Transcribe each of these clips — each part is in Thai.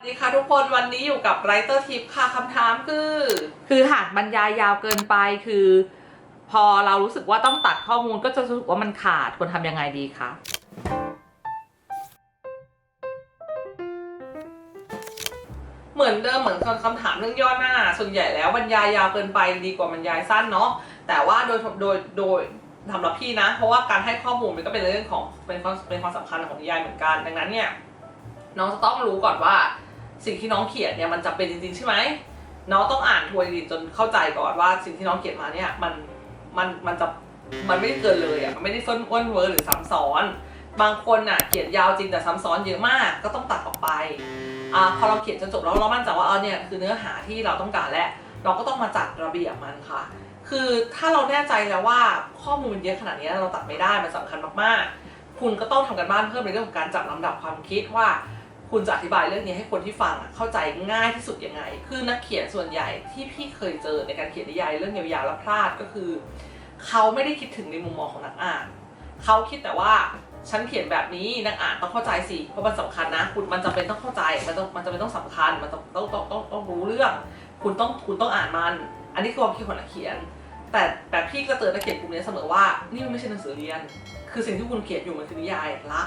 สวัสดีค่ะทุกคนวันนี้อยู่กับไรเตอร์ทิปค่ะคำถามคือ คือหากบรรยายยาวเกินไปคือ พอเรารู้สึกว่าต้องตัดข้อมูลก็จะรู้สึกว่ามันขาดควรทำยังไงดีคะเหมือนเดิมเหมือนคำถามเรื่องย่อหน้า ส่วนใหญ่แล้วบรรยายยาวเกินไปดีกว่าบรรยายสั้นเนาะแต่ว่าโดยโดยโดยสำหรับพี่นะ เพราะว่าการให้ข้อมูลมันก็เป็นเรื่องของเป็นความเป็นความสำคัญของนิยายเหมือนกันดังนั้นเนี่ยน้องจะต้องรู้ก่อนว่า สิ่งที่น้องเขียนเนี่ยมันจะเป็นจริงๆใช่ไหมน้องต้องอ่านทวนดีๆจนเข้าใจก่อนว่าสิ่งที่น้องเขียนมาเนี่ยมันมันมันจะมันไม่ได้เกินเลยอะมันไม่ได้ส้นอ้วนเวอร์หรือซ้ำซ้อน บางคนน่ะเขียนยาวจริงแต่ซ้ำซ้อนเยอะมากก็ต้องตัดออกไปอ่าพอเราเขียนจนจบแล้วเรามั่นใจว่าเออเนี่ยคือเนื้อหาที่เราต้องการและเราก็ต้องมาจัดระเบียบมันค่ะ คือถ้าเราแน่ใจแล้วว่าข้อมูลเยอะขนาดนี้เราตัดไม่ได้มันสำคัญมากๆ คุณก็ต้องทำกันบ้านเพิ่มในเรื่องของการจัดลำดับความคิดว่า คุณจะอธิบายเรื่องนี้ให้คนที่ฟังเข้าใจง่ายที่สุดยังไง คือนักเขียนส่วนใหญ่ที่พี่เคยเจอในการเขียนนิยายเรื่องยาวๆแล้วพลาดก็คือ เขาไม่ได้คิดถึงในมุมมองของนักอ่าน เขาคิดแต่ว่าฉันเขียนแบบนี้นักอ่านต้องเข้าใจสิเพราะมันสำคัญนะ คุณมันจำเป็นต้องเข้าใจมันต้องมันจำเป็นต้องสำคัญมันต้องต้องต้องต้องต้องรู้เรื่อง คุณต้องคุณต้องอ่านมัน อันนี้คือความคิดของนักเขียน แต่แต่พี่ก็เตือนนักเขียนกลุ่มนี้เสมอว่านี่มันไม่ใช่หนังสือเรียน คือสิ่งที่คุณเขียนอยู่มันคือนิยายละ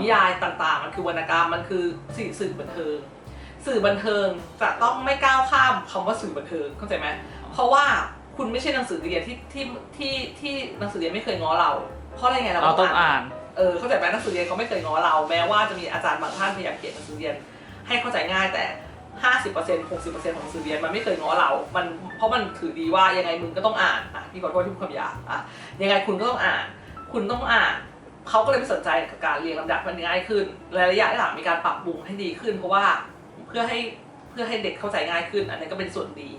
นิยายต่างๆ มันคือวรรณกรรมมันคือสื่อสื่อบันเทิง สื่อบันเทิงจะต้องไม่ก้าวข้ามคำว่าสื่อบันเทิงเข้าใจไหมเพราะว่าคุณไม่ใช่หนังสือเรียนที่ที่ที่ที่หนังสือเรียนไม่เคยง้อเรา เพราะอะไรไงเราเราต้องอ่านเออเข้าใจไหมหนังสือเรียนเขาไม่เคยง้อเรา แม้ว่าจะมีอาจารย์บางท่านพยายามเขียนหนังสือเรียน ให้เข้าใจง่ายแต่50% 60%ของหนังสือเรียนมันไม่เคยง้อเรา มันเพราะมันถือดีว่ายังไงมึงก็ต้องอ่านอะพี่ขอโทษที่พูดคำหยาบอะยังไงคุณก็ต้องอ่าน คุณต้องอ่าน เขาก็เลยไม่สนใจกับการเรียงลำดับมันง่ายขึ้นและระยะหลังมีการปรับปรุงให้ดีขึ้น เพราะว่าเพื่อให้เพื่อให้เด็กเข้าใจง่ายขึ้น อันนี้ก็เป็นส่วนดี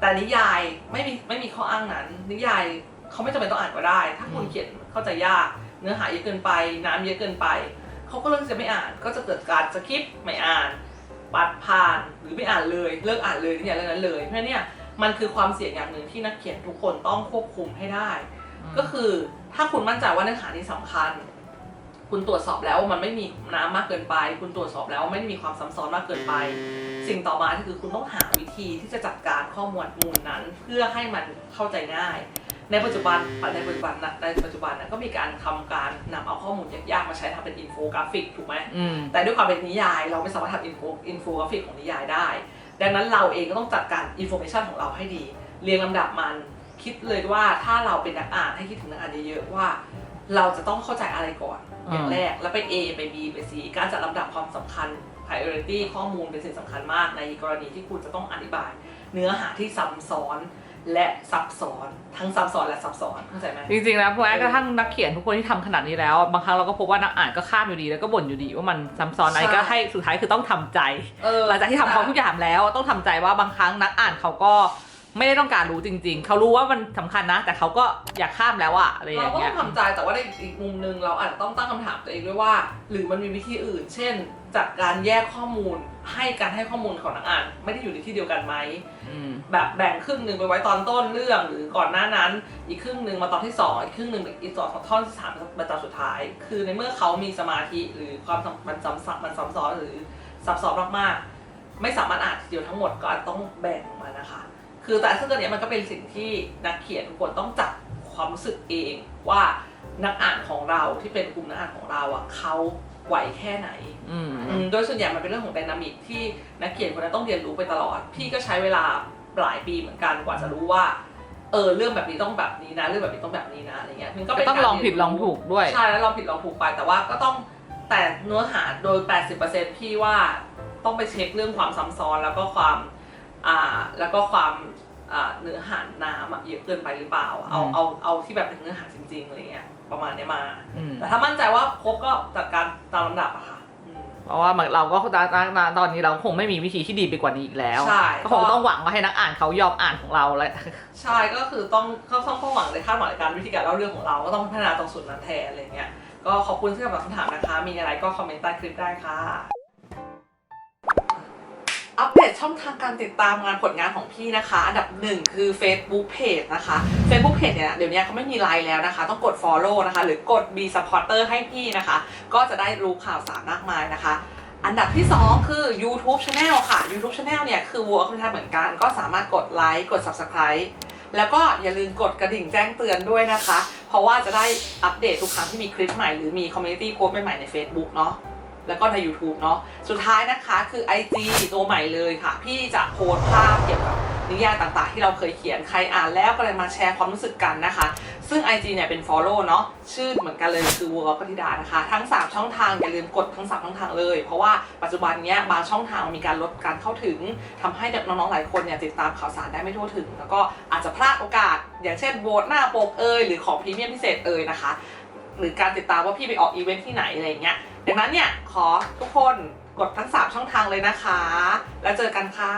แต่นิยายไม่มีไม่มีข้ออ้างนั้น นิยายเขาไม่จำเป็นต้องอ่านก็ได้ ถ้าคุณเขียนเข้าใจยาก เนื้อหาเยอะเกินไป น้ำเยอะเกินไปเขาก็เลือกจะไม่อ่าน ก็จะเกิดการสคิปไม่อ่าน ปัดผ่านหรือไม่อ่านเลยเลิกอ่านเลยเนี่ยเรื่องนั้นเลยเพราะฉะนั้นเนี่ยมันคือความเสี่ยงอย่างหนึ่งที่นักเขียนทุกคนต้องควบคุมให้ได้ ก็คือถ้าคุณมั่นใจว่าเนื้อหานี้สำคัญ คุณตรวจสอบแล้วว่ามันไม่มีน้ำมากเกินไป คุณตรวจสอบแล้วว่าไม่ได้มีความซ้ำซ้อนมากเกินไป สิ่งต่อมาก็คือคุณต้องหาวิธีที่จะจัดการข้อมูลมูลนั้น เพื่อให้มันเข้าใจง่าย ในปัจจุบันในปัจจุบันนะในปัจจุบันนะก็มีการทำการนำเอาข้อมูลยากๆมาใช้ทำเป็นอินโฟกราฟิกถูกไหมอืมแต่ด้วยความเป็นนิยาย เราไม่สามารถทำอินโฟอินโฟกราฟิกของนิยายได้ ดังนั้นเราเองก็ต้องจัดการอินโฟเมชันของเราให้ดี เรียงลำดับมันคิดเลยว่าถ้าเราเป็นนักอ่านให้คิดถึงนักอ่านเยอะๆว่า เราจะต้องเข้าใจอะไรก่อนอย่างอืมแรก แล้วไป A ไป B ไป C การจัดลำดับความสำคัญ priority ข้อมูลเป็นสิ่งสำคัญมากในกรณีที่คุณจะต้องอธิบาย เนื้อหาที่ซ้ำซ้อนและซับซ้อนทั้งซับซ้อนและซับซ้อนเข้าใจไหมจริงๆแล้วพวกแม้กระทั่งนักเขียนทุกคนที่ทำขนาดนี้แล้ว บางครั้งเราก็พบว่านักอ่านก็ข้ามอยู่ดีแล้วก็บ่นอยู่ดีว่ามันซ้ำซ้อนอะไรใช่ก็ให้สุดท้ายคือต้องทำใจเออหลังจากที่ทำเขาทุกอย่างแล้วต้องทำใจว่าบางครั้งนักอ่านเขาก็ ไม่ได้ต้องการรู้จริง ๆ เขารู้ว่ามันสำคัญนะ แต่เขาก็อยากข้ามแล้วอะอะไรอเราย่างก็เงี้ต้ยองทำใจแต่ว่าในอีกมุมหนึ่งเราอาจจะต้องตั้งคำถามตัวเองด้วยว่า หรือมันมีวิธีอื่น เช่นจัดการแยกข้อมูลให้การให้ข้อมูลของนักอ่าน ไม่ได้อยู่ในที่เดียวกันไหม อืม แบบแบ่งครึ่งหนึ่งไปไว้ตอนต้นเรื่องหรือก่อนหน้านั้น อีกครึ่งหนึ่งมาตอนที่สองอีกครึ่งหนึ่งอีกตอนท่อนที่สามมาตอนสุดท้าย คือในเมื่อเขามีสมาธิหรือความสัมมันซ้ำซับมันซ้ำซ้อนหรือซับซ้อนมากๆไม่สามารถอ่านทีเดียวทั้งหมดก็อาจต้องแบ่งออกมานะคะ คือแต่ซึ่งอันเนี้ยมันก็เป็นสิ่งที่นักเขียนทุกคนต้องจับความรู้สึกเองว่านักอ่านของเราที่เป็นกลุ่มนักอ่านของเราอะเขาไหวแค่ไหนอืมอืมโดยส่วนใหญ่มันเป็นเรื่องของไดนามิกที่นักเขียนคนนั้นต้องเรียนรู้ไปตลอด พี่ก็ใช้เวลาหลายปีเหมือนกันกว่าจะรู้ว่า เออเรื่องแบบนี้ต้องแบบนี้นะ เรื่องแบบนี้ต้องแบบนี้นะอะไรเงี้ยมันก็เป็นก็ต้องการลองผิดเรียนลองถูกด้วย ใช่แล้วลองผิดลองถูกไปแต่ว่าก็ต้องแต่เนื้อหาโดย 80%พี่ว่าต้องไปเช็คเรื่องความซ้ำซ้อนแล้วก็ความอ่าแล้วก็ความอ่า เนื้อหาน้ำอะเยอะเกินไปหรือเปล่า เอาอืมเอาเอาที่แบบเป็นเนื้อหาจริงๆอะไรเงี้ยประมาณเนี้ยมาอืมแต่ถ้ามั่นใจว่าครบก็จัดการตามลำดับอะค่ะอืมเพราะว่ามันเราก็ณณตอนนี้เราคงไม่มีวิธีที่ดีไปกว่านี้อีกแล้วใช่ก็คงต้องหวังว่าให้นักอ่านเขายอมอ่านของเราแล้วใช่ก็คือต้องเขาต้องต้องหวังในคาดหวังในการวิธีการเล่าเรื่องของเราก็ต้องพัฒนาตรงส่วนนั้นแทนอะไรเงี้ยก็ขอบคุณที่ตอบคำถามนะคะ มีอะไรก็คอมเมนต์ใต้คลิปได้ค่ะ อัปเดตช่องทางการติดตามงานผลงานของพี่นะคะ อันดับหนึ่งคือ Facebook Page นะคะ Facebook Page เนี่ยเดี๋ยวนี้เขาไม่มีไลน์แล้วนะคะ ต้องกด Follow นะคะ หรือกด Be Supporter ให้พี่นะคะ ก็จะได้รู้ข่าวสารมากมายนะคะอันดับที่ 2 คือ YouTube Channel ค่ะ YouTube Channel เนี่ยคือวัวก็ทำเหมือนกันก็สามารถกดไลค์กด Subscribe แล้วก็อย่าลืมกดกระดิ่งแจ้งเตือนด้วยนะคะ เพราะว่าจะได้อัปเดตทุกครั้งที่มีคลิปใหม่หรือมีคอมมูนิตี้โพสต์ใหม่ๆใน Facebook เนาะ แล้วก็ใน YouTube เนาะสุดท้ายนะคะคือ IG ตัวใหม่เลยค่ะ พี่จะโพสภาพเกี่ยวกับนิยายต่างๆ ที่เราเคยเขียนใครอ่านแล้วก็เลยมาแชร์ความรู้สึกกันนะคะ ซึ่ง IG เนี่ยเป็น follow เนาะชื่อเหมือนกันเลยคือวัวปฏิดานะคะ ทั้ง 3 ช่องทางอย่าลืมกดทั้ง 3 ช่องทางเลย เพราะว่าปัจจุบันเนี้ยบางช่องทางมีการลดการเข้าถึงทำให้น้องๆหลายคนเนี่ยติดตามข่าวสารได้ไม่ทั่วถึง แล้วก็อาจจะพลาดโอกาส อย่างเช่นโหวตหน้าปกเอยหรือของพรีเมียมพิเศษเอยนะคะหรือการติดตามว่าพี่ไปออกอีเวนท์ที่ไหนอะไรเงี้ย ดังนั้นเนี่ยขอทุกคนกดทั้ง 3 ช่องทางเลยนะคะ แล้วเจอกันค่ะ